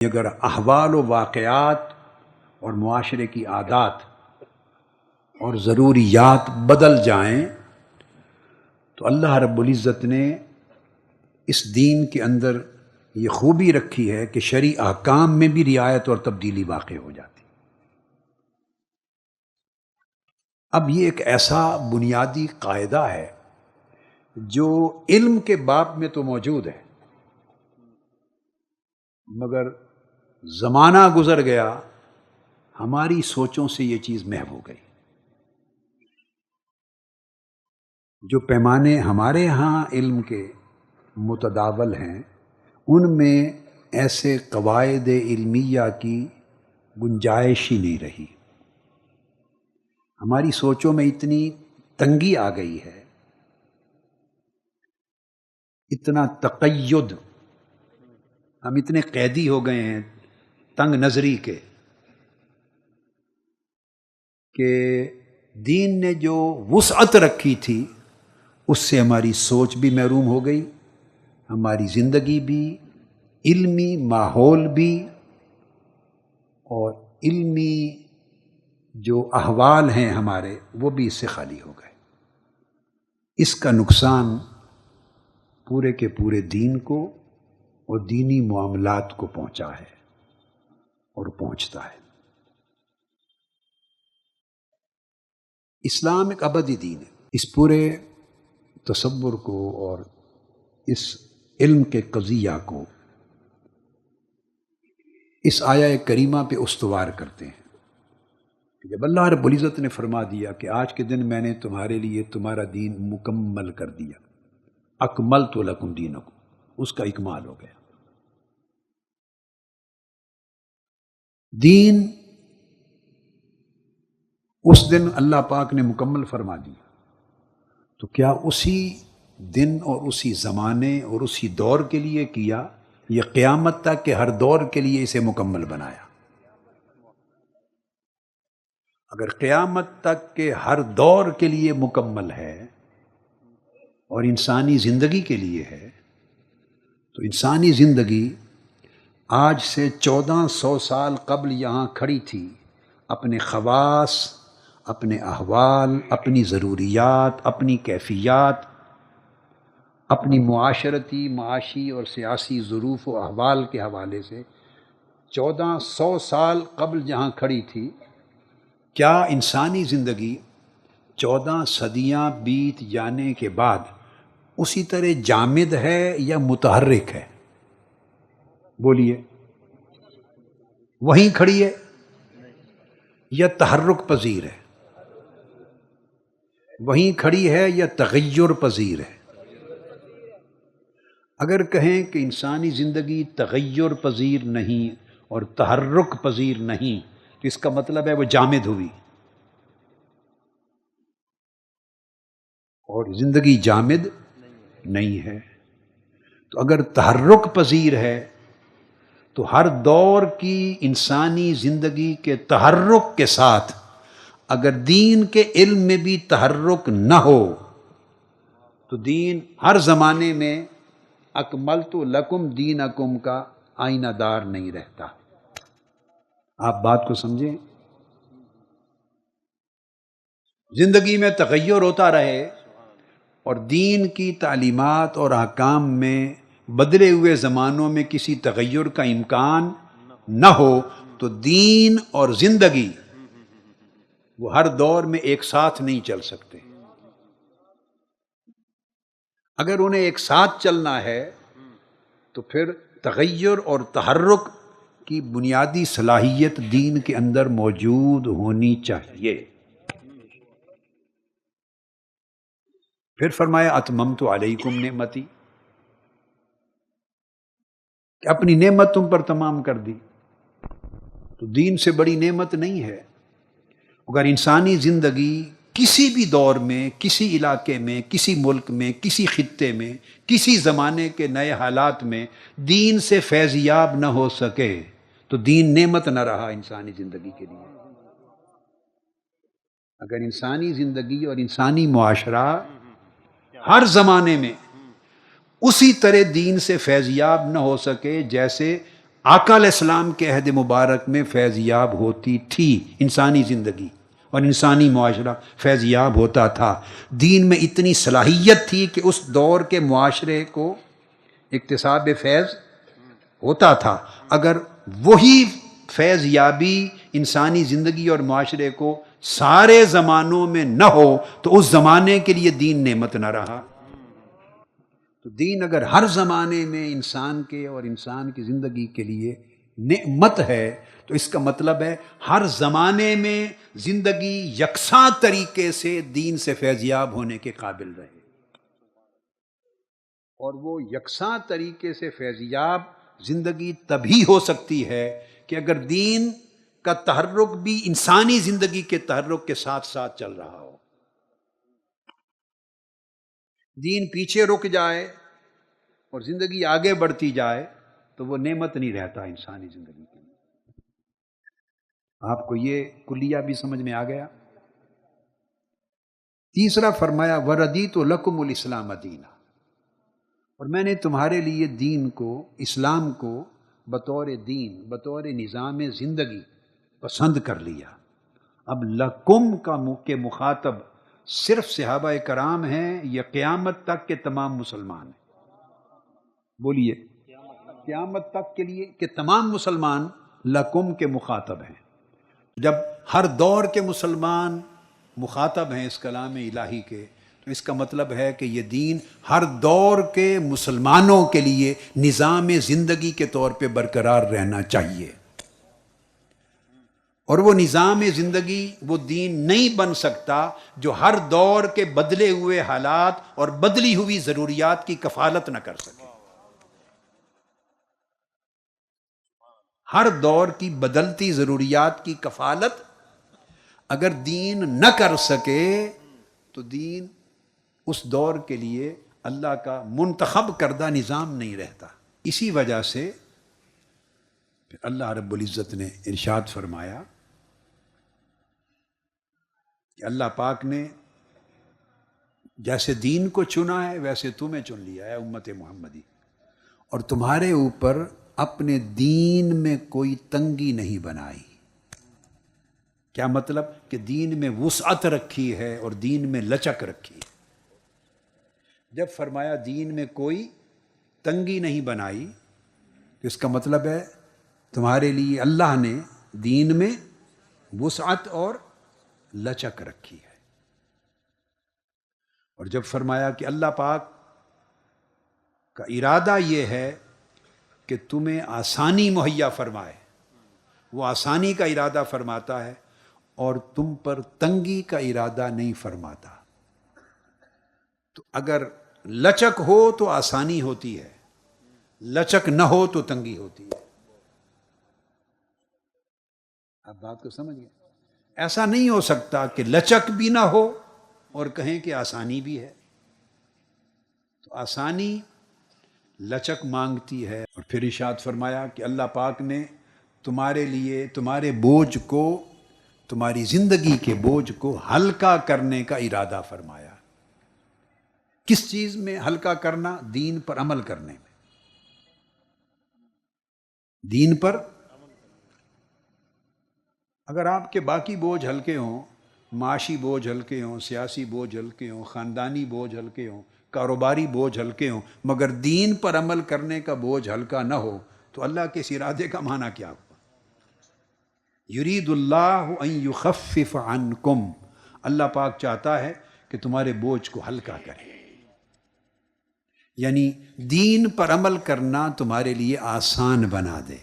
अगर अहवाल व वाक़ात और माशरे की आदात और ज़रूरियात बदल जाएँ तो अल्लाह रब्बुल ने इस दीन के अंदर ये खूबी रखी है कि शरी अहकाम में भी रियायत और तब्दीली वाक़ हो जाती। अब ये एक ऐसा बुनियादी कायदा है जो इल्म के बाप में तो मौजूद है, मगर ज़माना गुज़र गया, हमारी सोचों से ये चीज़ महव हो गई। जो पैमाने हमारे यहाँ इल्म के मुतदावल हैं, उनमें ऐसे कवायद इल्मिया की गुंजाइश ही नहीं रही। हमारी सोचों में इतनी तंगी आ गई है, इतना तकयद हम इतने कैदी हो गए हैं तंग नजरी के, कि दीन ने जो वसअत रखी थी, उससे हमारी सोच भी महरूम हो गई, हमारी ज़िंदगी भी, इल्मी माहौल भी, और इल्मी जो अहवाल हैं हमारे, वो भी इससे खाली हो गए। इसका नुकसान पूरे के पूरे दीन को और दीनी मामलात को पहुँचा है। और पहुँचता है। इस्लाम एक अबदी दीन है। इस पूरे तस्वुर को और इस इल्म के कज़िया को इस आया करीमा पे उसवार करते हैं। जब अल्लाह रबुल्ज़त ने फरमा दिया कि आज के दिन मैंने तुम्हारे लिए तुम्हारा दीन मुकम्मल कर दिया अकमल तो लकुम दीन उसका इकमाल हो गया। दीन, उस दिन अल्लाह पाक ने मुकम्मल फरमा दिया तो क्या उसी दिन और उसी ज़माने और उसी दौर के लिए किया? या क़यामत तक के हर दौर के लिए इसे मुकम्मल बनाया। अगर क़यामत तक के हर दौर के लिए मुकम्मल है और इंसानी ज़िंदगी के लिए है तो इंसानी ज़िंदगी आज से चौदह सौ साल कबल यहाँ खड़ी थी। अपने खवास, अपने अहवाल, अपनी ज़रूरियात, अपनी कैफियात, अपनी माशरती माशी और सियासी ज़रूफ़ व अहवाल के हवाले से चौदह सौ साल कबल जहाँ खड़ी थी, क्या इंसानी ज़िंदगी चौदह सदियाँ बीत जाने के बाद उसी तरह जामिद है या मुतहरक है? बोलिए। वहीं खड़ी है। या तहरुक पजीर है। वहीं खड़ी है या तगैर पजीर है। अगर कहें कि इंसानी ज़िंदगी तगैर पजीर नहीं और तहरुक पजीर नहीं तो इसका मतलब है वो जामिद हुई। और ज़िंदगी जामिद नहीं है। तो अगर तहरुक पजीर है तो हर दौर की इंसानी ज़िंदगी के तहर्रुक के साथ, अगर दीन के इल्म में भी तहर्रुक न हो तो दीन हर ज़माने में अकमल तो लकुम दीन अकुम का आईनादार नहीं रहता। आप बात को समझें? ज़िंदगी में तगैर होता रहे और दीन की तालीमत और अहकाम में बदले हुए ज़मानों में किसी तगैर का इम्कान न हो तो दीन और ज़िंदगी वो हर दौर में एक साथ नहीं चल सकते। अगर उन्हें एक साथ चलना है तो फिर तगैर और तहरक की बुनियादी सलाहियत दीन के अंदर मौजूद होनी चाहिए। फिर फरमाया अतमम तो अलैकुम नेमती कि अपनी नेमत तुम पर तमाम कर दी। तो दीन से बड़ी नेमत नहीं है। अगर इंसानी ज़िंदगी किसी भी दौर में, किसी इलाके में, किसी मुल्क में, किसी खत्े में, किसी ज़माने के नए हालात में दीन से फैज़याब न हो सके तो दीन नेमत न रहा इंसानी ज़िंदगी के लिए। अगर इंसानी ज़िंदगी और इंसानी मुआशरा हर ज़माने में उसी तरह दीन से फैज़याब न हो सके, जैसे आकाल इस्लाम के अहद मुबारक में फैज़याब होती थी इंसानी ज़िंदगी और इंसानी माशरा फैज़याब होता था। दीन में इतनी सलाहियत थी कि उस दौर के माशरे को इकतसाब फैज़ होता था। अगर वही फैज़ याबी इंसानी ज़िंदगी और माशरे को सारे ज़मानों में न हो तो उस ज़माने के लिए दीन नेमत न रहा। तो दीन अगर हर ज़माने में इंसान के और इंसान की ज़िंदगी के लिए नेमत है तो इसका मतलब है हर ज़माने में ज़िंदगी यकसा तरीके से दीन से फैज़याब होने के काबिल रहे। और वो यकसा तरीके से फैज़याब ज़िंदगी तभी हो सकती है कि अगर दीन का तहर्रुक भी इंसानी ज़िंदगी के तहर्रुक के साथ साथ चल रहा हो। दीन पीछे रुक जाए और ज़िंदगी आगे बढ़ती जाए तो वो नेमत नहीं रहता इंसानी ज़िंदगी के लिए। आपको ये कुलिया भी समझ में आ गया। तीसरा फरमाया वरदी तो लकुमुल इस्लाम दीना। और मैंने तुम्हारे लिए दीन को, इस्लाम को बतौर दीन, बतौर निज़ाम ज़िंदगी पसंद कर लिया। अब लकुम का के मुखातब सिर्फ़ सहाबा कराम हैं, या क़यामत तक के तमाम मुसलमान हैं। बोलिए, क़यामत तक के लिए, कि तमाम मुसलमान लकुम के मुखातब हैं। जब हर दौर के मुसलमान मुखातब हैं इस कलाम इलाही के तो इसका मतलब है कि ये दीन हर दौर के मुसलमानों के लिए निज़ाम ज़िंदगी के तौर पे बरकरार रहना चाहिए। और वो निज़ाम ज़िंदगी, वो दीन नहीं बन सकता जो हर दौर के बदले हुए हालात और बदली हुई ज़रूरियात की कफालत न कर सके। हर दौर की बदलती ज़रूरियात की कफालत अगर दीन न कर सके तो दीन उस दौर के लिए अल्लाह का मुंतखब करदा निज़ाम नहीं रहता। इसी वजह से अल्लाह रब्बुल इज़्ज़त ने इरशाद फरमाया कि अल्लाह पाक ने जैसे दीन को चुना है, वैसे तुम्हें चुन लिया है, उम्मत मोहम्मदी। और तुम्हारे ऊपर अपने दीन में कोई तंगी नहीं बनाई। क्या मतलब? कि दीन में वसअत रखी है और दीन में लचक रखी है। जब फरमाया, दीन में कोई तंगी नहीं बनाई तो इसका मतलब है, तुम्हारे लिए अल्लाह ने दीन में वसअत और लचक रखी है। और जब फरमाया कि अल्लाह पाक का इरादा ये है कि तुम्हें आसानी मुहैया फरमाए, वो आसानी का इरादा फरमाता है और तुम पर तंगी का इरादा नहीं फरमाता। तो अगर लचक हो तो आसानी होती है, लचक न हो तो तंगी होती है। आप बात को समझ गए? ऐसा नहीं हो सकता कि लचक भी ना हो और कहें कि आसानी भी है। तो आसानी लचक मांगती है और फिर इशाद फरमाया कि अल्लाह पाक ने तुम्हारे लिए, तुम्हारे बोझ को, तुम्हारी ज़िंदगी के बोझ को हल्का करने का इरादा फरमाया। किस चीज़ में हल्का करना? दीन पर अमल करने में। दीन पर अगर आपके बाकी बोझ हल्के हों, माशी बोझ हल्के हों, सियासी बोझ हल्के हों, ख़ानदानी बोझ हल्के हों, कारोबारी बोझ हल्के हों, मगर दीन पर अमल करने का बोझ हल्का ना हो तो अल्लाह के इस इरादे का माना क्या हुआ? युरीदुल्लाफ़ अनकुम। अल्लाह पाक चाहता है कि तुम्हारे बोझ को हल्का करे। यानी दीन पर अमल करना तुम्हारे लिए आसान बना दे।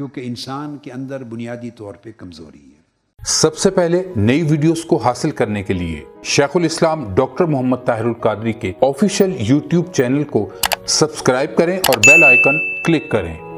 क्योंकि इंसान के अंदर बुनियादी तौर पे कमज़ोरी है। सबसे पहले नई वीडियोस को हासिल करने के लिए शेखुल इस्लाम, डॉक्टर मोहम्मद ताहिरुल कादरी के ऑफिशियल यूट्यूब चैनल को सब्सक्राइब करें और बेल आइकन क्लिक करें।